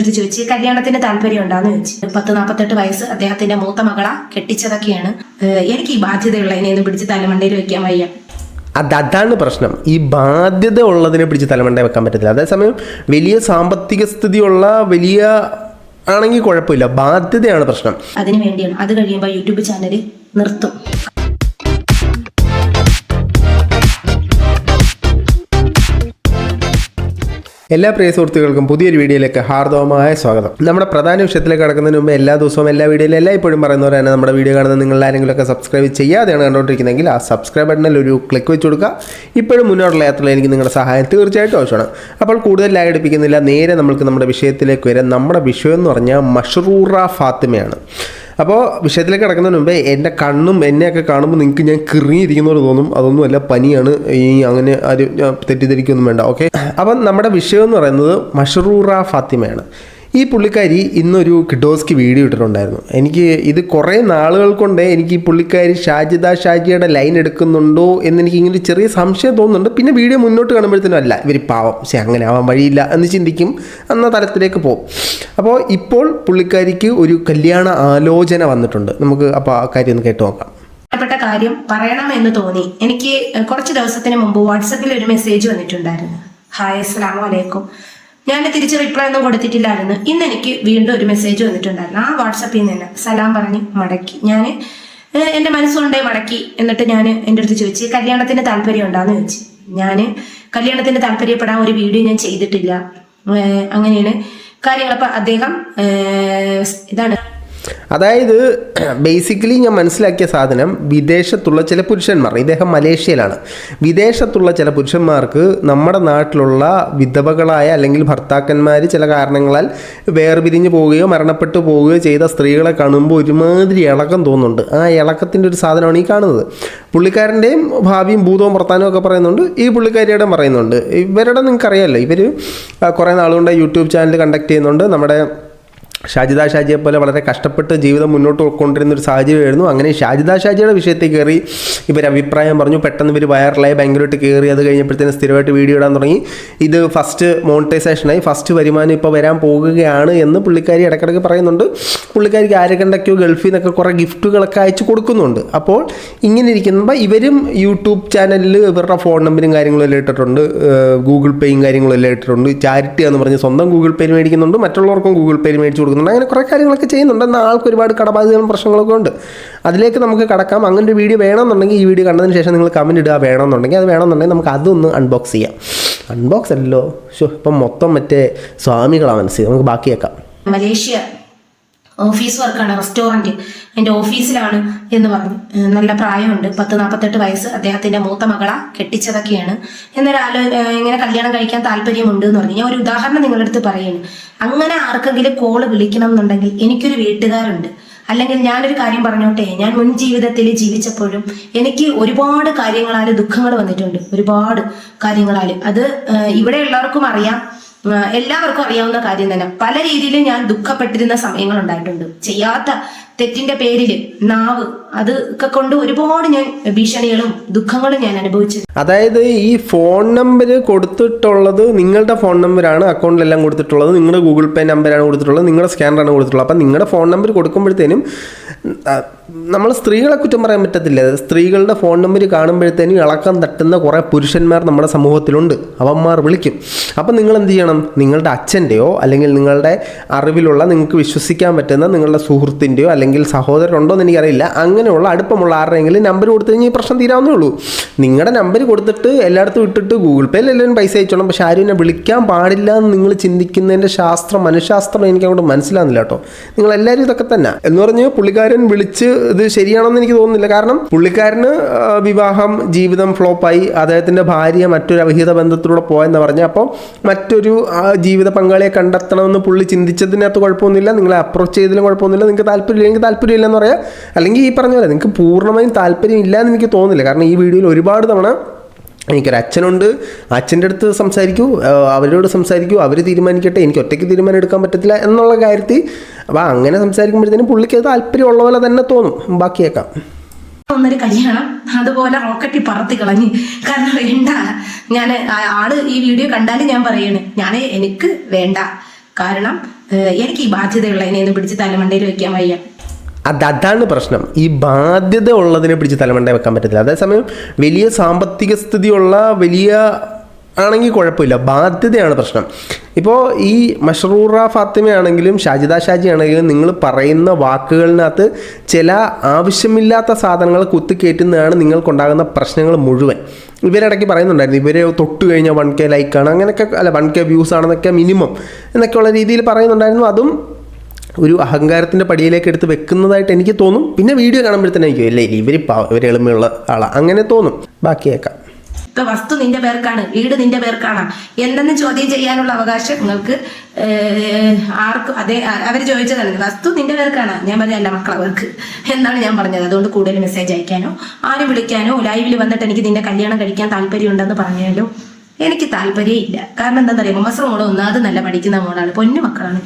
ഇത് ചോദിച്ചു കല്യാണത്തിന് താല്പര്യം ഉണ്ടാന്ന് ചോദിച്ചു. പത്ത് നാൽപ്പത്തെട്ട് വയസ്സ് അദ്ദേഹത്തിന്റെ മൂത്ത മകള കെട്ടിച്ചതൊക്കെയാണ്. എനിക്ക് ഈ ബാധ്യതയുള്ളതിനെ ഒന്ന് പിടിച്ച് തലമണ്ടയിൽ വെക്കാൻ വയ്യ. അത് അതാണ് പ്രശ്നം. ഈ ബാധ്യത ഉള്ളതിനെ പിടിച്ച് തലമണ്ട വെക്കാൻ പറ്റത്തില്ല. അതേസമയം വലിയ സാമ്പത്തിക സ്ഥിതിയുള്ള വലിയ ആണെങ്കിൽ കുഴപ്പമില്ല. ബാധ്യതയാണ് പ്രശ്നം. അതിനു വേണ്ടിയാണ്. അത് കഴിയുമ്പോൾ യൂട്യൂബ് ചാനൽ നിർത്തും. എല്ലാ പ്രിയ സുഹൃത്തുക്കൾക്കും പുതിയൊരു വീഡിയോയിലേക്ക് ഹാർദവമായ സ്വാഗതം. നമ്മുടെ പ്രധാന വിഷയത്തിലേക്ക് കടക്കുന്നതിന് മുമ്പ് എല്ലാ ദിവസവും എല്ലാ വീഡിയോയിലും എല്ലാ ഇപ്പോഴും പറയുന്നവർ തന്നെ നമ്മുടെ വീഡിയോ കാണുന്ന നിങ്ങൾ ആരെങ്കിലുമൊക്കെ സബ്സ്ക്രൈബ് ചെയ്യാതെയാണ് കണ്ടുകൊണ്ടിരിക്കുന്നതെങ്കിൽ ആ സബ്സ്ക്രൈബ് ബട്ടണിൽ ഒരു ക്ലിക്ക് വെച്ച് കൊടുക്കുക. ഇപ്പോഴും മുന്നോട്ടുള്ള യാത്രയിൽ എനിക്ക് നിങ്ങളുടെ സഹായം തീർച്ചയായിട്ടും ആവശ്യമാണ്. അപ്പോൾ കൂടുതൽ ലാഗ് എടുപ്പിക്കുന്നില്ല. നേരെ നമുക്ക് നമ്മുടെ വിഷയത്തിലേക്ക് വരാം. നമ്മുടെ വിഷയം എന്ന് പറഞ്ഞാൽ മഷ്റൂറ ഫാത്തിമയാണ്. അപ്പോൾ വിഷയത്തിലേക്ക് കിടക്കുന്നതിന് മുമ്പേ എന്റെ കണ്ണും എന്നെയൊക്കെ കാണുമ്പോൾ നിങ്ങൾക്ക് ഞാൻ കിറിയിരിക്കുന്നവർ തോന്നും അതൊന്നുമല്ല പനിയാണ് ഈ അങ്ങനെ ആരും തെറ്റിദ്ധരിക്കൊന്നും വേണ്ട ഓക്കെ അപ്പം നമ്മുടെ വിഷയം എന്ന് പറയുന്നത് മഷറൂറ ഫാത്തിമയാണ്. ഈ പുള്ളിക്കാരി ഇന്നൊരു കിഡോസ്ക്ക് വീഡിയോ ഇട്ടിട്ടുണ്ടായിരുന്നു. എനിക്ക് ഇത് കുറേ നാളുകൾ കൊണ്ട് എനിക്ക് ഈ പുള്ളിക്കാരി ഷാജിദ ഷാജിയുടെ ലൈൻ എടുക്കുന്നുണ്ടോ എന്ന് എനിക്ക് ഇങ്ങനെ ചെറിയ സംശയം തോന്നുന്നുണ്ട്. പിന്നെ വീഡിയോ മുന്നോട്ട് കാണുമ്പോഴത്തേനും അല്ല ഇവർ പാവം. പക്ഷേ അങ്ങനെ ആവാൻ വഴിയില്ല എന്ന് ചിന്തിക്കും. എന്ന തലത്തിലേക്ക് പോകും അപ്പോൾ ഇപ്പോൾ പുള്ളിക്കാരിക്ക് ഒരു കല്യാണ ആലോചന വന്നിട്ടുണ്ട്. നമുക്ക് അപ്പോൾ ആ കാര്യം ഒന്ന് കേട്ട് നോക്കാം. പ്രധാനപ്പെട്ട കാര്യം പറയണമെന്ന് തോന്നി. എനിക്ക് കുറച്ച് ദിവസത്തിന് മുമ്പ് വാട്സപ്പിൽ ഒരു മെസ്സേജ് വന്നിട്ടുണ്ടായിരുന്നു. ഹായ് അസ്സാം വലൈക്കും ഞാൻ തിരിച്ച് റിപ്ലൈ ഒന്നും കൊടുത്തിട്ടില്ലായിരുന്നു. ഇന്ന് എനിക്ക് വീണ്ടും ഒരു മെസ്സേജ് വന്നിട്ടുണ്ടായിരുന്നു. ആ വാട്സപ്പിൽ നിന്ന് സലാം പറഞ്ഞ് മടക്കി. ഞാൻ എന്റെ മനസ്സുകൊണ്ടേ മടക്കി എന്നിട്ട് ഞാൻ എന്റെ അടുത്ത് ചോദിച്ചു കല്യാണത്തിന് താല്പര്യം ഉണ്ടാന്ന് ചോദിച്ചു. ഞാൻ കല്യാണത്തിന് താല്പര്യപ്പെടാൻ ഒരു വീഡിയോ ഞാൻ ചെയ്തിട്ടില്ല. അങ്ങനെയാണ് കാര്യങ്ങൾ അപ്പം അദ്ദേഹം ഇതാണ് അതായത് ബേസിക്കലി ഞാൻ മനസ്സിലാക്കിയ സാധനം വിദേശത്തുള്ള ചില പുരുഷന്മാർ ഇദ്ദേഹം മലേഷ്യയിലാണ്. വിദേശത്തുള്ള ചില പുരുഷന്മാർക്ക് നമ്മുടെ നാട്ടിലുള്ള വിധവകളായ അല്ലെങ്കിൽ ഭർത്താക്കന്മാർ ചില കാരണങ്ങളാൽ വേർപിരിഞ്ഞു പോവുകയോ മരണപ്പെട്ടു പോവുകയോ ചെയ്ത സ്ത്രീകളെ കാണുമ്പോൾ ഒരുമാതിരി ഇളക്കം തോന്നുന്നുണ്ട്. ആ ഇളക്കത്തിന്റെ ഒരു സാധനമാണ് ഈ കാണുന്നത്. പുള്ളിക്കാരന്റെയും ഭാവിയും ഭൂതവും വർത്താനവും ഒക്കെ പറയുന്നുണ്ട്. ഈ പുള്ളിക്കാരിയുടെ പറയുന്നുണ്ട്. ഇവരുടെ നിങ്ങൾക്കറിയാമല്ലോ ഇവർ കുറേ നാളുകൊണ്ട് യൂട്യൂബ് ചാനൽ കണ്ടക്ട് ചെയ്യുന്നുണ്ട്. നമ്മുടെ ഷാജിദ ഷാജിയെ പോലെ വളരെ കഷ്ടപ്പെട്ട് ജീവിതം മുന്നോട്ട് കൊണ്ടിരുന്ന ഒരു സാഹചര്യമായിരുന്നു. അങ്ങനെ ഷാജിദ ഷാജിയുടെ വിഷയത്തിൽ കയറി ഇവർ അഭിപ്രായം പറഞ്ഞു. പെട്ടെന്ന് ഇവർ വയറിലായി ബാങ്കിലോട്ട് കയറി അത് കഴിഞ്ഞപ്പോഴത്തേന് സ്ഥിരമായിട്ട് വീഡിയോ ഇടാൻ തുടങ്ങി. ഇത് ഫസ്റ്റ് മോണിറ്റൈസേഷനായി ഫസ്റ്റ് വരുമാനം ഇപ്പോൾ വരാൻ പോകുകയാണ് എന്ന് പുള്ളിക്കാരി ഇടയ്ക്കിടയ്ക്ക് പറയുന്നുണ്ട്. പുള്ളിക്കാരിക്ക് ആരെക്കണ്ടൊക്കെയോ ഗൾഫിൽ നിന്നൊക്കെ കുറേ ഗിഫ്റ്റുകളൊക്കെ അയച്ചു കൊടുക്കുന്നുണ്ട്. അപ്പോൾ ഇങ്ങനെ ഇരിക്കുമ്പോൾ ഇവരും യൂട്യൂബ് ചാനലിൽ ഇവരുടെ ഫോൺ നമ്പറും കാര്യങ്ങളും എല്ലാം ഇട്ടിട്ടുണ്ട്. ഗൂഗിൾ പേയും കാര്യങ്ങളും എല്ലാം ഇട്ടിട്ടുണ്ട്. ചാരിറ്റി എന്ന് പറഞ്ഞ് സ്വന്തം ഗൂഗിൾ പേര് മേടിക്കുന്നുണ്ട്. മറ്റുള്ളവർക്കും ഗൂഗിൾ പേര് മേടിച്ച് കൊടുക്കുന്നുണ്ട്. അങ്ങനെ കുറേ കാര്യങ്ങളൊക്കെ ചെയ്യുന്നുണ്ട്. എന്നാൽ ആൾക്ക് ഒരുപാട് കടബാധ്യതകളും പ്രശ്നങ്ങളൊക്കെ ഉണ്ട്. അതിലേക്ക് നമുക്ക് കടക്കാം. അങ്ങനെ ഒരു വീഡിയോ വേണമെന്നുണ്ടെങ്കിൽ ഈ വീഡിയോ കണ്ടതിന് ശേഷം നിങ്ങൾ കമന്റ് ഇടുക. വേണമെന്നുണ്ടെങ്കിൽ അത് വേണമെന്നുണ്ടെങ്കിൽ നമുക്ക് അതൊന്ന് അൺബോക്സ് ചെയ്യാം. അൺബോക്സ് അല്ലല്ലോ. ഇപ്പം മൊത്തം മറ്റേ സ്വാമികളാണ് മനസ്സിൽ നമുക്ക് ബാക്കിയേക്കാം. മലേഷ്യ. ഓഫീസ് വർക്കാണ് റെസ്റ്റോറന്റ് എന്റെ ഓഫീസിലാണ് എന്ന് പറഞ്ഞു. നല്ല പ്രായമുണ്ട്. പത്ത് നാൽപ്പത്തെട്ട് വയസ്സ്. അദ്ദേഹത്തിന്റെ മൂത്ത മകള. കെട്ടിച്ചതൊക്കെയാണ്. എന്നൊരു ആലോ ഇങ്ങനെ കല്യാണം കഴിക്കാൻ താല്പര്യമുണ്ട് എന്ന് പറഞ്ഞു. ഞാൻ ഒരു ഉദാഹരണം നിങ്ങളുടെ അടുത്ത് പറയുന്നു അങ്ങനെ ആർക്കെങ്കിലും കോൾ വിളിക്കണം എന്നുണ്ടെങ്കിൽ എനിക്കൊരു വീട്ടുകാരുണ്ട്. അല്ലെങ്കിൽ ഞാനൊരു കാര്യം പറഞ്ഞോട്ടെ. ഞാൻ മുൻ ജീവിതത്തിൽ ജീവിച്ചപ്പോഴും എനിക്ക് ഒരുപാട് കാര്യങ്ങളാൽ ദുഃഖങ്ങൾ വന്നിട്ടുണ്ട്. ഒരുപാട് കാര്യങ്ങളാൽ അത് ഇവിടെ ഇവിടെയുള്ളവർക്കും അറിയാം. എല്ലാവർക്കും അറിയാവുന്ന കാര്യം തന്നെ. പല രീതിയിലും ഞാൻ ദുഃഖപ്പെട്ടിരുന്ന സമയങ്ങൾ ഉണ്ടായിട്ടുണ്ട്. ചെയ്യാത്ത തെറ്റിന്റെ പേരിൽ നാവ് അത് ഒക്കെ കൊണ്ട് ഒരുപാട് ഞാൻ ഭീഷണികളും ദുഃഖങ്ങളും ഞാൻ അനുഭവിച്ചു അതായത് ഈ ഫോൺ നമ്പർ കൊടുത്തിട്ടുള്ളത് നിങ്ങളുടെ ഫോൺ നമ്പറാണ് അക്കൗണ്ടിലെല്ലാം കൊടുത്തിട്ടുള്ളത് നിങ്ങളുടെ ഗൂഗിൾ പേ നമ്പറാണ് കൊടുത്തിട്ടുള്ളത് നിങ്ങളുടെ സ്കാനറാണ് കൊടുത്തിട്ടുള്ളത്. അപ്പം നിങ്ങളുടെ ഫോൺ നമ്പർ കൊടുക്കുമ്പോഴത്തേനും നമ്മൾ സ്ത്രീകളെ കുറ്റം പറയാൻ പറ്റത്തില്ല. സ്ത്രീകളുടെ ഫോൺ നമ്പർ കാണുമ്പോഴത്തേനും ഇളക്കം തട്ടുന്ന കുറേ പുരുഷന്മാർ നമ്മുടെ സമൂഹത്തിലുണ്ട്. അവന്മാർ വിളിക്കും. അപ്പം നിങ്ങൾ എന്ത് ചെയ്യണം? നിങ്ങളുടെ അച്ഛന്റെയോ അല്ലെങ്കിൽ നിങ്ങളുടെ അറിവിലുള്ള നിങ്ങൾക്ക് വിശ്വസിക്കാൻ പറ്റുന്ന നിങ്ങളുടെ സുഹൃത്തിന്റെയോ അല്ലെങ്കിൽ സഹോദരനുണ്ടോ എന്ന് എനിക്കറിയില്ല. അങ്ങനെയുള്ള അടുപ്പമുള്ള ആരുടെയെങ്കിലും നമ്പർ കൊടുത്തു കഴിഞ്ഞാൽ ഈ പ്രശ്നം തീരാവുന്നേ ഉള്ളൂ നിങ്ങളുടെ നമ്പർ കൊടുത്തിട്ട് എല്ലായിടത്തും ഇട്ടിട്ട് ഗൂഗിൾ പേയിൽ എല്ലാവരും പൈസ അയച്ചോളും. പക്ഷേ ആരും എന്നെ വിളിക്കാൻ പാടില്ല എന്ന് നിങ്ങൾ ചിന്തിക്കുന്നതിന്റെ ശാസ്ത്രം മനഃശാസ്ത്രം എനിക്ക് അങ്ങോട്ട് മനസ്സിലാകുന്നില്ല കേട്ടോ. നിങ്ങളെല്ലാവരും ഇതൊക്കെ തന്നെ. എന്ന് പറഞ്ഞ് പുള്ളിക്കാരൻ വിളിച്ച് ഇത് ശരിയാണെന്ന് എനിക്ക് തോന്നുന്നില്ല. കാരണം പുള്ളിക്കാരന് വിവാഹം ജീവിതം ഫ്ലോപ്പായി അദ്ദേഹത്തിന്റെ ഭാര്യ മറ്റൊരു അവിഹിത ബന്ധത്തിലൂടെ പോയെന്ന് പറഞ്ഞാൽ അപ്പോൾ മറ്റൊരു ജീവിത പങ്കാളിയെ കണ്ടെത്തണമെന്ന് പുള്ളി ചിന്തിച്ചതിനകത്ത് കുഴപ്പമൊന്നുമില്ല. നിങ്ങളെ അപ്രോച്ച് ചെയ്തതിലും കുഴപ്പമൊന്നുമില്ല. നിങ്ങൾക്ക് താല്പര്യമില്ലെങ്കിൽ താല്പര്യമില്ല എന്ന് പറയാം. അല്ലെങ്കിൽ ഈ പറഞ്ഞ പോലെ നിങ്ങൾക്ക് പൂർണമായും താല്പര്യം ഇല്ല എന്ന് എനിക്ക് തോന്നുന്നില്ല. കാരണം ഈ വീഡിയോയിൽ ഒരുപാട് തവണ എനിക്കൊരു അച്ഛനുണ്ട്. അച്ഛന്റെ അടുത്ത് സംസാരിക്കൂ. അവരോട് സംസാരിക്കൂ. അവർ തീരുമാനിക്കട്ടെ. എനിക്ക് ഒറ്റയ്ക്ക് തീരുമാനം എടുക്കാൻ പറ്റത്തില്ല എന്നുള്ള കാര്യത്തിൽ അപ്പോൾ അങ്ങനെ സംസാരിക്കുമ്പോഴത്തേനും പുള്ളിക്ക് അത് താല്പര്യമുള്ള പോലെ തന്നെ തോന്നും. ബാക്കിയേക്കാം. ഒന്നൊരു കല്യാണം. അതുപോലെ റോക്കറ്റി പറത്തി കളഞ്ഞ്. കാരണം വേണ്ട. ഞാൻ ആൾ ഈ വീഡിയോ കണ്ടാലും ഞാൻ പറയണേ ഞാൻ എനിക്ക് വേണ്ട. കാരണം എനിക്ക് ഈ ബാധ്യതയുള്ള എന്നെ ഒന്ന് പിടിച്ച് തലമണ്ടയിൽ വെക്കാൻ വയ്യ. അത് അതാണ് പ്രശ്നം. ഈ ബാധ്യത ഉള്ളതിനെ പിടിച്ച് തലമണ്ട വെക്കാൻ പറ്റത്തില്ല. അതേസമയം വലിയ സാമ്പത്തിക സ്ഥിതിയുള്ള വലിയ ആണെങ്കിൽ കുഴപ്പമില്ല. ബാധ്യതയാണ് പ്രശ്നം. ഇപ്പോൾ ഈ മഷറൂറ ഫാത്തിമയാണെങ്കിലും ഷാജിദ ഷാജി ആണെങ്കിലും നിങ്ങൾ പറയുന്ന വാക്കുകളിനകത്ത് ചില ആവശ്യമില്ലാത്ത സാധനങ്ങൾ കുത്തിക്കയറ്റുന്നതാണ് നിങ്ങൾക്കുണ്ടാകുന്ന പ്രശ്നങ്ങൾ മുഴുവൻ. ഇവരിടയ്ക്ക് പറയുന്നുണ്ടായിരുന്നു ഇവരെ തൊട്ട് കഴിഞ്ഞാൽ വൺ കെ ലൈക്കാണ്. അങ്ങനെയൊക്കെ അല്ല വൺ കെ വ്യൂസ് ആണെന്നൊക്കെ മിനിമം എന്നൊക്കെയുള്ള രീതിയിൽ പറയുന്നുണ്ടായിരുന്നു. അതും ഒരു അഹങ്കാരത്തിന്റെ പടിയിലേക്ക് എടുത്ത് വെക്കുന്നതായിട്ട് എനിക്ക് തോന്നും. പിന്നെ വീഡിയോ കാണുമ്പോഴത്തേനെ എനിക്ക് ഇല്ല ഇവർ ഇവർ എളിമയുള്ള ആളാണ് അങ്ങനെ തോന്നും. ബാക്കിയേക്കാം വസ്തു നിന്റെ പേർക്കാണ് വീട് നിന്റെ പേർക്കാണ്. എന്തെന്ന് ചോദ്യം ചെയ്യാനുള്ള അവകാശം നിങ്ങൾക്ക് ആർക്കും അതേ അവർ ചോദിച്ചതാണ്. വസ്തു നിന്റെ പേർക്കാണ്. ഞാൻ പറഞ്ഞ എന്റെ മക്കളെ അവർക്ക് എന്നാണ് ഞാൻ പറഞ്ഞത്. അതുകൊണ്ട് കൂടുതൽ മെസ്സേജ് അയക്കാനോ ആരും വിളിക്കാനോ ലൈവിൽ വന്നിട്ട് എനിക്ക് നിന്റെ കല്യാണം കഴിക്കാൻ താല്പര്യമുണ്ടെന്ന് പറഞ്ഞാലോ എനിക്ക് താല്പര്യം ഇല്ല. കാരണം എന്താണെന്ന് അറിയാമോ മസർ മോൾ ഒന്നാമത് നല്ല പഠിക്കുന്ന മോളാണ്. പൊന്നു മക്കളാണ്.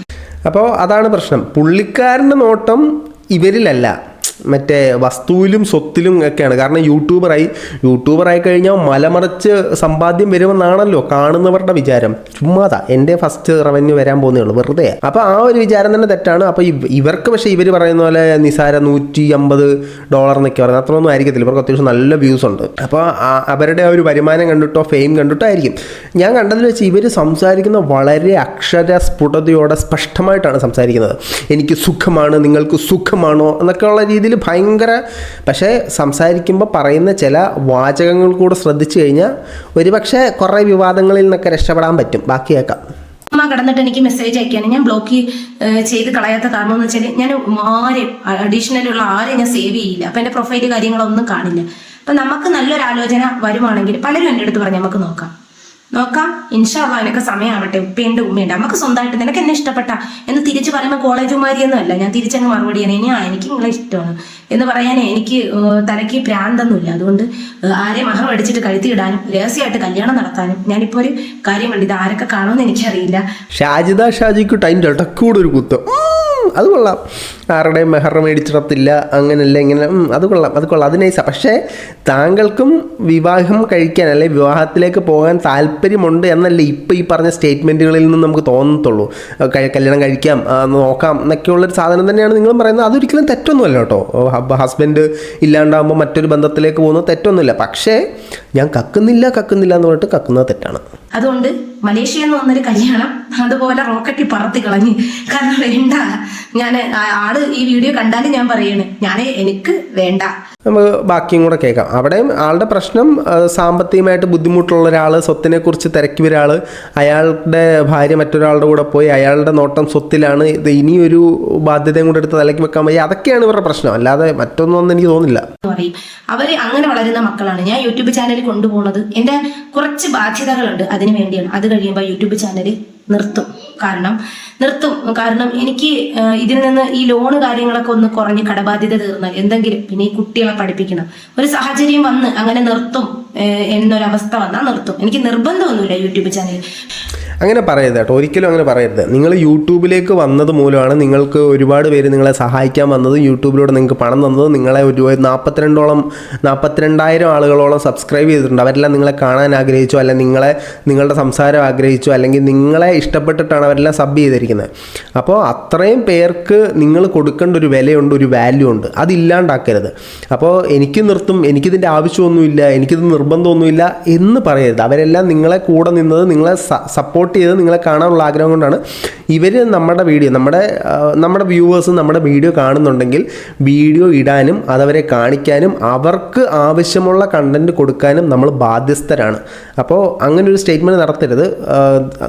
അപ്പോൾ അതാണ് പ്രശ്നം. പുള്ളിക്കാരന്റെ നോട്ടം ഇവരിലല്ല. മറ്റേ വസ്തുവിലും സ്വത്തിലും ഒക്കെയാണ്. കാരണം യൂട്യൂബറായി യൂട്യൂബറായി കഴിഞ്ഞാൽ മലമറിച്ച് സമ്പാദ്യം വരുമെന്നാണല്ലോ കാണുന്നവരുടെ വിചാരം. ചുമ്മാതാ എന്റെ ഫസ്റ്റ് റവന്യൂ വരാൻ പോകുന്നേ ഉള്ളൂ വെറുതെ. അപ്പോൾ ആ ഒരു വിചാരം തന്നെ തെറ്റാണ്. അപ്പോൾ ഇവർക്ക് പക്ഷേ ഇവർ പറയുന്ന പോലെ നിസാര നൂറ്റി അമ്പത് ഡോളർ എന്നൊക്കെ പറയുന്നത് അത്രയൊന്നും ആയിരിക്കത്തില്ല. ഇവർക്ക് അത്യാവശ്യം നല്ല വ്യൂസ് ഉണ്ട്. അപ്പോൾ അവരുടെ ആ ഒരു വരുമാനം കണ്ടിട്ടോ ഫെയിം കണ്ടിട്ടോ ആയിരിക്കും. ഞാൻ കണ്ടതിൽ വെച്ച് ഇവർ സംസാരിക്കുന്ന വളരെ അക്ഷര സ്ഫുടതയോടെ സ്പഷ്ടമായിട്ടാണ് സംസാരിക്കുന്നത്. എനിക്ക് സുഖമാണ് നിങ്ങൾക്ക് സുഖമാണോ എന്നൊക്കെയുള്ള രീതിയിൽ ഭയങ്കര പക്ഷേ സംസാരിക്കുമ്പോൾ പറയുന്ന ചില വാചകങ്ങൾ കൂടെ ശ്രദ്ധിച്ചു കഴിഞ്ഞാൽ ഒരുപക്ഷെ കുറേ വിവാദങ്ങളിൽ നിന്നൊക്കെ രക്ഷപ്പെടാൻ പറ്റും. ബാക്കിയേക്കാം അമ്മ കിടന്നിട്ട് എനിക്ക് മെസ്സേജ് അയക്കാണ്. ഞാൻ ബ്ലോക്ക് ചെയ്ത് കളയാത്ത കാരണം എന്ന് വെച്ചാൽ ഞാൻ ആരെയും അഡീഷണൽ ഉള്ള ആരെയും ഞാൻ സേവ് ചെയ്യില്ല. അപ്പൊ എന്റെ പ്രൊഫൈൽ കാര്യങ്ങളൊന്നും കാണില്ല. അപ്പൊ നമുക്ക് നല്ലൊരു ആലോചന വരുവാണെങ്കിൽ പലരും എന്റെ അടുത്ത് പറഞ്ഞ് നമുക്ക് നോക്കാം. നോക്കാം. ഇൻഷാല്ല എനിക്ക് സമയമാവട്ടെ ഉപ്പയുണ്ട് ഉമ്മയുണ്ട്. നമുക്ക് സ്വന്തമായിട്ട് നിനക്ക് എന്നെ ഇഷ്ടപ്പെട്ട. എന്ന് തിരിച്ചു പറയുമ്പോൾ കോളേജ് കുമാരിയൊന്നും അല്ല ഞാൻ തിരിച്ചങ്ങ് മറുപടി ചെയ്യാൻ ഇനി ആ എനിക്ക് നിങ്ങളെ ഇഷ്ടമാണ്. എന്ന് പറയാൻ എനിക്ക് തലയ്ക്ക് ഭ്രാന്തൊന്നുമില്ല അതുകൊണ്ട് ആരെ മഹം അടിച്ചിട്ട് കഴുത്തി ഇടാനും രഹസ്യമായിട്ട് കല്യാണം നടത്താനും ഞാനിപ്പോൾ ഒരു കാര്യം കണ്ടു ഇത് ആരൊക്കെ കാണുമെന്ന് എനിക്കറിയില്ല. ഷാജിദ ഷാജിക്ക് ടൈം ഒരു കുത്തം. അത് കൊള്ളാം. ആരുടെയും മെഹർ മേടിച്ചിടത്തില്ല അങ്ങനല്ല ഇങ്ങനെ അത് കൊള്ളാം അത് കൊള്ളാം. അത് നൈസാണ് പക്ഷേ താങ്കൾക്കും വിവാഹം കഴിക്കാൻ അല്ലെ വിവാഹത്തിലേക്ക് പോകാൻ താല്പര്യമുണ്ട് എന്നല്ല ഇപ്പോൾ ഈ പറഞ്ഞ സ്റ്റേറ്റ്മെന്റുകളിൽ നിന്ന് നമുക്ക് തോന്നത്തുള്ളൂ. കല്യാണം കഴിക്കാം നോക്കാം എന്നൊക്കെയുള്ളൊരു സാധനം തന്നെയാണ് നിങ്ങളും പറയുന്നത്. അതൊരിക്കലും തെറ്റൊന്നുമല്ല കേട്ടോ. ഹസ്ബൻഡ് ഇല്ലാണ്ടാകുമ്പോൾ മറ്റൊരു ബന്ധത്തിലേക്ക് പോകുന്നത് തെറ്റൊന്നുമില്ല. പക്ഷേ ഞാൻ കക്കുന്നില്ല കക്കുന്നില്ല എന്ന് പറഞ്ഞിട്ട് കക്കുന്നത് തെറ്റാണ്. അതുകൊണ്ട് മലേഷ്യ എന്ന് വന്നൊരു കല്യാണം അതുപോലെ റോക്കറ്റ് പറത്തി കളഞ്ഞ്. കാരണം വേണ്ട. ഞാൻ ആൾ ഈ വീഡിയോ കണ്ടാലും ഞാൻ പറയണ് ഞാൻ എനിക്ക് വേണ്ട. നമുക്ക് ബാക്കിയും കൂടെ കേൾക്കാം. അവിടെയും ആളുടെ പ്രശ്നം സാമ്പത്തികമായിട്ട് ബുദ്ധിമുട്ടുള്ള ഒരാൾ സ്വത്തിനെക്കുറിച്ച് തിരക്കി ഒരാൾ അയാളുടെ ഭാര്യ മറ്റൊരാളുടെ കൂടെ പോയി അയാളുടെ നോട്ടം സ്വത്തിലാണ് ഇത് ഇനിയൊരു ബാധ്യതയും കൂടെ എടുത്ത് തലയ്ക്ക് വെക്കാൻ വയ്യ. അതൊക്കെയാണ് ഇവരുടെ പ്രശ്നം. അല്ലാതെ മറ്റൊന്നും എനിക്ക് തോന്നില്ല അവർ അങ്ങനെ വളരുന്ന മക്കളാണ്. ഞാൻ യൂട്യൂബ് ചാനൽ കൊണ്ടുപോകുന്നത്. എന്റെ കുറച്ച് ബാധ്യതകളുണ്ട്. അതിനു വേണ്ടിയാണ്. അത് കഴിയുമ്പോൾ യൂട്യൂബ് ചാനൽ നിർത്തും. കാരണം നിർത്തും. കാരണം എനിക്ക് ഇതിൽ നിന്ന് ഈ ലോണ് കാര്യങ്ങളൊക്കെ ഒന്ന് കുറഞ്ഞ് കടബാധ്യത തീർന്നാൽ എന്തെങ്കിലും പിന്നെ ഈ കുട്ടികളെ പഠിപ്പിക്കണം. ഒരു സാഹചര്യം വന്ന് അങ്ങനെ നിർത്തും എന്നൊരവസ്ഥ വന്നാൽ നിർത്തും. എനിക്ക് നിർബന്ധമൊന്നുമില്ല യൂട്യൂബ് ചാനൽ അങ്ങനെ പറയരുത് കേട്ടോ. ഒരിക്കലും അങ്ങനെ പറയരുത്. നിങ്ങൾ യൂട്യൂബിലേക്ക് വന്നത് മൂലമാണ് നിങ്ങൾക്ക് ഒരുപാട് പേര് നിങ്ങളെ സഹായിക്കാൻ വന്നതും. യൂട്യൂബിലൂടെ നിങ്ങൾക്ക് പണം തന്നതും. നിങ്ങളെ ഒരു നാൽപ്പത്തിരണ്ടോളം നാൽപ്പത്തിരണ്ടായിരം ആളുകളോളം സബ്സ്ക്രൈബ് ചെയ്തിട്ടുണ്ട്. അവരെല്ലാം നിങ്ങളെ കാണാൻ ആഗ്രഹിച്ചോ അല്ലെങ്കിൽ നിങ്ങളെ നിങ്ങളുടെ സംസാരം ആഗ്രഹിച്ചോ അല്ലെങ്കിൽ നിങ്ങളെ ഇഷ്ടപ്പെട്ടിട്ടാണ് അവരെല്ലാം സബ് ചെയ്തിരിക്കുന്നത്. അപ്പോൾ അത്രയും പേർക്ക് നിങ്ങൾ കൊടുക്കേണ്ട ഒരു വിലയുണ്ട് ഒരു വാല്യൂ ഉണ്ട്. അതില്ലാണ്ടാക്കരുത് അപ്പോൾ എനിക്ക് നിർത്തും എനിക്കിതിന്റെ ആവശ്യമൊന്നുമില്ല എനിക്കിത് നിർബന്ധമൊന്നുമില്ല എന്ന് പറയരുത്. അവരെല്ലാം നിങ്ങളെ കൂടെ നിന്നത് നിങ്ങളെ സപ്പോർട്ട് ചെയ്ത് നിങ്ങളെ കാണാനുള്ള ആഗ്രഹം കൊണ്ടാണ്. ഇവർ നമ്മുടെ വീഡിയോ നമ്മുടെ നമ്മുടെ വ്യൂവേഴ്സ് നമ്മുടെ വീഡിയോ കാണുന്നുണ്ടെങ്കിൽ വീഡിയോ ഇടാനും അതവരെ കാണിക്കാനും അവർക്ക് ആവശ്യമുള്ള കണ്ടന്റ് കൊടുക്കാനും നമ്മൾ ബാധ്യസ്ഥരാണ്. അപ്പോൾ അങ്ങനെ ഒരു സ്റ്റേറ്റ്മെന്റ് നടത്തരുത്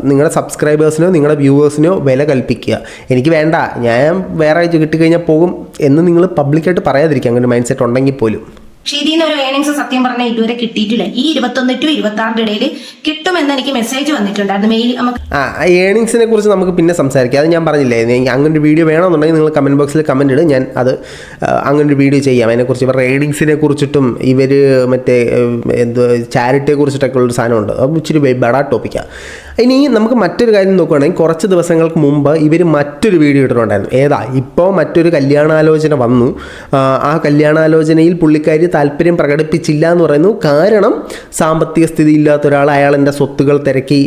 നിങ്ങളുടെ സബ്സ്ക്രൈബേഴ്സിനോ നിങ്ങളുടെ വ്യൂവേഴ്സിനോ വില കൽപ്പിക്കുക. എനിക്ക് വേണ്ട ഞാൻ വേറെ ആഴ്ച കിട്ടിക്കഴിഞ്ഞാൽ പോകും എന്ന് നിങ്ങൾ പബ്ലിക്കായിട്ട് പറയാതിരിക്കുക. അങ്ങനെ മൈൻഡ് സെറ്റ് ഉണ്ടെങ്കിൽ പോലും. പക്ഷെ ഇതിൽ ഒരു ഏണിങ്സ് സത്യം പറഞ്ഞാൽ ഇതുവരെ കിട്ടിയിട്ടില്ല. ഈ ഇരുപത്തൊന്ന് ടു ഇരുപത്തി ആറിന്റെ ഇടയിൽ കിട്ടുമെന്ന് എനിക്ക് മെസ്സേജ് വന്നിട്ടുണ്ടായിരുന്നു. മെയിൽ നമുക്ക് ആ ഏണിങ്സിനെ കുറിച്ച് നമുക്ക് പിന്നെ സംസാരിക്കാം. അത് ഞാൻ പറഞ്ഞില്ലേ അങ്ങനൊരു അങ്ങനെ ഒരു വീഡിയോ വേണമെന്നുണ്ടെങ്കിൽ നിങ്ങൾ കമന്റ് ബോക്സിൽ കമന്റ് ഇടും. ഞാൻ അത് അങ്ങനെ ഒരു വീഡിയോ ചെയ്യാം. അതിനെക്കുറിച്ച് ഇവരുടെ ഏണിങ്സിനെ കുറിച്ചിട്ടും ഇവർ മറ്റേ എന്ത് ചാരിറ്റിയെ കുറിച്ചിട്ടൊക്കെ ഉള്ളൊരു സാധനമുണ്ട്. അത് ഇച്ചിരി ബെടാ ടോപ്പിക്കാണ് ഇനി നമുക്ക് മറ്റൊരു കാര്യം നോക്കുകയാണെങ്കിൽ കുറച്ച് ദിവസങ്ങൾക്ക് മുമ്പ് ഇവർ മറ്റൊരു വീഡിയോ ഇട്ടിട്ടുണ്ടായിരുന്നു. ഏതാ? ഇപ്പോൾ മറ്റൊരു കല്യാണാലോചന വന്നു. ആ, കല്യാണാലോചനയിൽ പുള്ളിക്കാരി താല്പര്യം പ്രകടിപ്പിച്ചില്ല എന്ന് പറയുന്നു. കാരണം സാമ്പത്തിക സ്ഥിതി ഇല്ലാത്ത ഒരാൾ അയാൾ എന്റെ സ്വത്തുകൾ തിരക്കി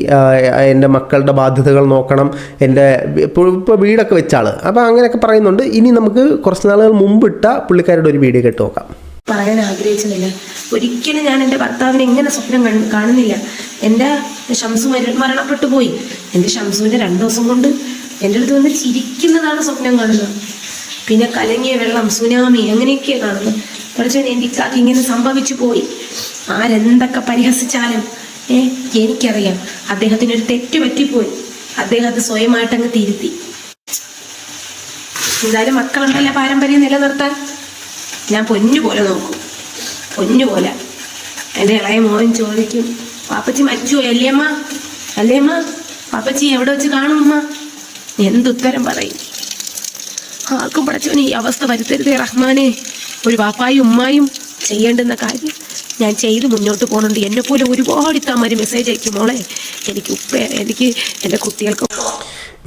എന്റെ മക്കളുടെ ബാധ്യതകൾ നോക്കണം എന്റെ ഇപ്പോൾ ഇപ്പോൾ വീടൊക്കെ വെച്ചാൾ അപ്പോൾ അങ്ങനെയൊക്കെ പറയുന്നുണ്ട്. ഇനി നമുക്ക് കുറച്ച് നാളുകൾ മുമ്പിട്ട പുള്ളിക്കാരുടെ ഒരു വീഡിയോ കേട്ട് നോക്കാം. പറയാൻ ആഗ്രഹിച്ചില്ല ഒരിക്കലും ഞാൻ എന്റെ ഭർത്താവിനെ ഇങ്ങനെ സ്വപ്നം കാണുന്നില്ല. എന്റെ ഷംസു മര- മരണപ്പെട്ടു പോയി. എന്റെ ഷംസുവിന്റെ രണ്ട് ദിവസം കൊണ്ട് എന്റെ അടുത്ത് വന്ന് ചിരിക്കുന്നതാണ് സ്വപ്നം കാണുന്നത്. പിന്നെ കലങ്ങിയ വെള്ളം സുനാമി അങ്ങനെയൊക്കെയാണ് കാണുന്നത്. കുറച്ച് എനിക്കാക്ക് ഇങ്ങനെ സംഭവിച്ചു പോയി. ആരെന്തൊക്കെ പരിഹസിച്ചാലും ഏ എനിക്കറിയാം അദ്ദേഹത്തിന് ഒരു തെറ്റ് പറ്റിപ്പോയി. അദ്ദേഹം അത് സ്വയമായിട്ടങ്ങ് തിരുത്തി. എന്തായാലും മക്കളുണ്ടല്ലേ പാരമ്പര്യം നിലനിർത്താൻ? ഞാൻ പൊന്നു പോലെ നോക്കും. പൊന്നു പോലെ എന്റെ ഇളയ മോൻ ചോദിക്കും പാപ്പച്ചി മരിച്ചു അല്ലേ അമ്മ? അല്ലേ അമ്മ? പാപ്പച്ചി എവിടെ വെച്ച് കാണും അമ്മ? എന്തുത്തരം പറയും. ആർക്കും പടച്ചവന് ഈ അവസ്ഥ വരുത്തരുതേ റഹ്മാനെ. ഒരു പാപ്പായും ഉമ്മായും ചെയ്യേണ്ടുന്ന കാര്യം ഞാൻ ചെയ്ത് മുന്നോട്ട് പോകുന്നുണ്ട് എന്നെ പോലെ ഒരുപാട് ഇത്താമാര് മെസ്സേജ് അയക്കും മോളെ. എനിക്ക് ഉപ്പ എനിക്ക് എന്റെ കുട്ടികൾക്ക്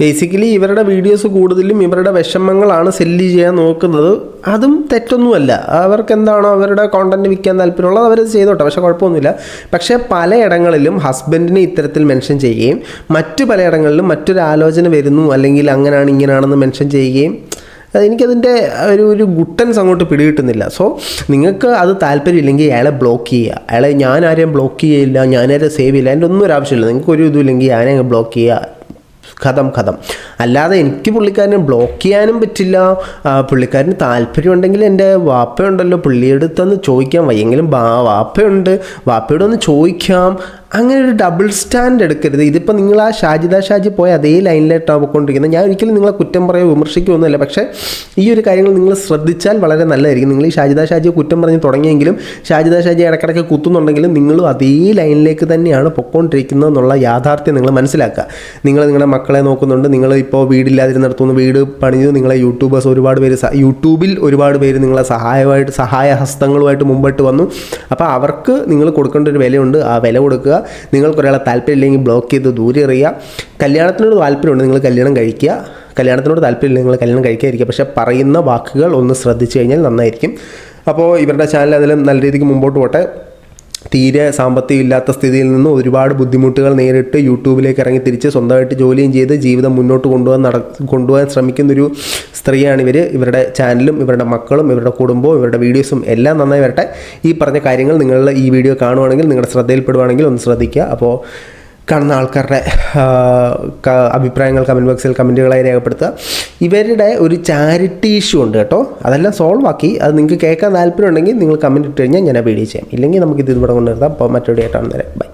ബേസിക്കലി ഇവരുടെ വീഡിയോസ് കൂടുതലും ഇവരുടെ വിഷമങ്ങളാണ് സെല്ല് ചെയ്യാൻ നോക്കുന്നത്. അതും തെറ്റൊന്നുമല്ല. അവർക്ക് എന്താണോ അവരുടെ കോണ്ടന്റ് വിൽക്കാൻ താല്പര്യമുള്ളത് അവർ ചെയ്തോട്ടെ. പക്ഷേ കുഴപ്പമൊന്നുമില്ല. പക്ഷേ പലയിടങ്ങളിലും ഹസ്ബൻഡിനെ ഇത്തരത്തിൽ മെൻഷൻ ചെയ്യുകയും മറ്റു പലയിടങ്ങളിലും മറ്റൊരു ആലോചന വരുന്നു അല്ലെങ്കിൽ അങ്ങനെയാണ് ഇങ്ങനെയാണെന്ന് മെൻഷൻ ചെയ്യുകയും എനിക്കതിന്റെ ഒരു ഒരു ഗുട്ടൻസ് അങ്ങോട്ട് പിടികിട്ടുന്നില്ല. സോ നിങ്ങൾക്ക് അത് താല്പര്യമില്ലെങ്കിൽ അയാളെ ബ്ലോക്ക് ചെയ്യുക. അയാളെ ഞാൻ ആരെയും ബ്ലോക്ക് ചെയ്യില്ല. ഞാനാരെയും സേവ് ചെയ്യില്ല. അതിന്റെ ഒന്നും ഒരു ആവശ്യമില്ല. നിങ്ങൾക്ക് ഒരു ഇതുമില്ലെങ്കിൽ ഞാനെ ബ്ലോക്ക് ചെയ്യുക. കഥം കഥം അല്ലാതെ എനിക്ക് പുള്ളിക്കാരനെ ബ്ലോക്ക് ചെയ്യാനും പറ്റില്ല. പുള്ളിക്കാരന് താല്പര്യമുണ്ടെങ്കിൽ എന്റെ വാപ്പയുണ്ടല്ലോ പുള്ളിയെടുത്തൊന്ന് ചോദിക്കാം. വയ്യെങ്കിലും വാപ്പയുണ്ട്. വാപ്പയോടൊന്ന് ചോദിക്കാം. അങ്ങനെ ഒരു ഡബിൾ സ്റ്റാൻഡ് എടുക്കരുത്. ഇതിപ്പോൾ നിങ്ങൾ ആ ഷാജിദ ഷാജി പോയ അതേ ലൈനിലായിട്ടാണ് പോയിക്കൊണ്ടിരിക്കുന്നത് ഞാൻ ഒരിക്കലും നിങ്ങളെ കുറ്റം പറയുകയോ വിമർശിക്കുകയൊന്നുമില്ല പക്ഷേ ഈ ഒരു കാര്യങ്ങൾ നിങ്ങൾ ശ്രദ്ധിച്ചാൽ വളരെ നല്ലതായിരിക്കും. നിങ്ങൾ ഈ ഷാജിദ ഷാജി കുറ്റം പറഞ്ഞ് തുടങ്ങിയെങ്കിലും ഷാജിദ ഷാജി ഇടയ്ക്കിടയ്ക്ക് കുത്തുന്നുണ്ടെങ്കിലും നിങ്ങളും അതേ ലൈനിലേക്ക് തന്നെയാണ് പൊക്കോണ്ടിരിക്കുന്നത് എന്നുള്ള യാഥാർത്ഥ്യം നിങ്ങൾ മനസ്സിലാക്കുക. നിങ്ങൾ നിങ്ങളുടെ മക്കളെ നോക്കുന്നുണ്ട്. നിങ്ങൾ ഇപ്പോൾ വീടില്ലാതിരുന്നിടത്തുനിന്ന് വീട് പണിഞ്ഞു നിങ്ങളെ യൂട്യൂബേഴ്സ് ഒരുപാട് പേര് യൂട്യൂബിൽ ഒരുപാട് പേര് നിങ്ങളെ സഹായമായിട്ട് സഹായ ഹസ്തങ്ങളുമായിട്ട് മുമ്പോട്ട് വന്നു. അപ്പോൾ അവർക്ക് നിങ്ങൾ കൊടുക്കേണ്ട ഒരു വിലയുണ്ട്. ആ വില കൊടുക്കുക. നിങ്ങൾക്ക് ഒരാളെ താല്പര്യമില്ലെങ്കിൽ ബ്ലോക്ക് ചെയ്ത് ദൂരെ എറിയുക. കല്യാണത്തിനോട് താല്പര്യമുണ്ട് നിങ്ങൾ കല്യാണം കഴിക്കുക. കല്യാണത്തിനോട് താല്പര്യമില്ല നിങ്ങൾ കല്യാണം കഴിക്കാതിരിക്കുക. പക്ഷേ പറയുന്ന വാക്കുകൾ ഒന്ന് ശ്രദ്ധിച്ചു കഴിഞ്ഞാൽ നന്നായിരിക്കും. അപ്പോൾ ഇവരുടെ ചാനൽ അതിലും നല്ല രീതിക്ക് മുമ്പോട്ട് പോട്ടെ. തീരെ സാമ്പത്തികം ഇല്ലാത്ത സ്ഥിതിയിൽ നിന്ന് ഒരുപാട് ബുദ്ധിമുട്ടുകൾ നേരിട്ട് യൂട്യൂബിലേക്ക് ഇറങ്ങി തിരിച്ച് സ്വന്തമായിട്ട് ജോലിയും ചെയ്ത് ജീവിതം മുന്നോട്ട് കൊണ്ടുപോകാൻ നട കൊണ്ടുപോകാൻ ശ്രമിക്കുന്നൊരു സ്ത്രീയാണ് ഇവർ ഇവരുടെ ചാനലും ഇവരുടെ മക്കളും ഇവരുടെ കുടുംബവും ഇവരുടെ വീഡിയോസും എല്ലാം നന്നായി വരട്ടെ. ഈ പറഞ്ഞ കാര്യങ്ങൾ നിങ്ങൾ ഈ വീഡിയോ കാണുവാണെങ്കിൽ നിങ്ങളുടെ ശ്രദ്ധയിൽപ്പെടുവാണെങ്കിൽ ഒന്ന് ശ്രദ്ധിക്കുക. അപ്പോൾ കാണുന്ന ആൾക്കാരുടെ അഭിപ്രായങ്ങൾ കമന്റ് ബോക്സിൽ കമന്റുകളായി രേഖപ്പെടുത്തുക. ഇവരുടെ ഒരു ചാരിറ്റി ഇഷ്യൂ ഉണ്ട് കേട്ടോ. അതെല്ലാം സോൾവ് ആക്കി. അത് നിങ്ങൾക്ക് കേൾക്കാൻ താല്പര്യം ഉണ്ടെങ്കിൽ നിങ്ങൾ കമന്റ് ഇട്ട് കഴിഞ്ഞാൽ ഞാൻ ആ വീഡിയോ ചെയ്യാം. ഇല്ലെങ്കിൽ നമുക്ക് ഇത് ഇവിടെ കൊണ്ടുവരുത്താം അപ്പോൾ മറ്റൊരു ആയിട്ടാണ് നേരെ ബൈ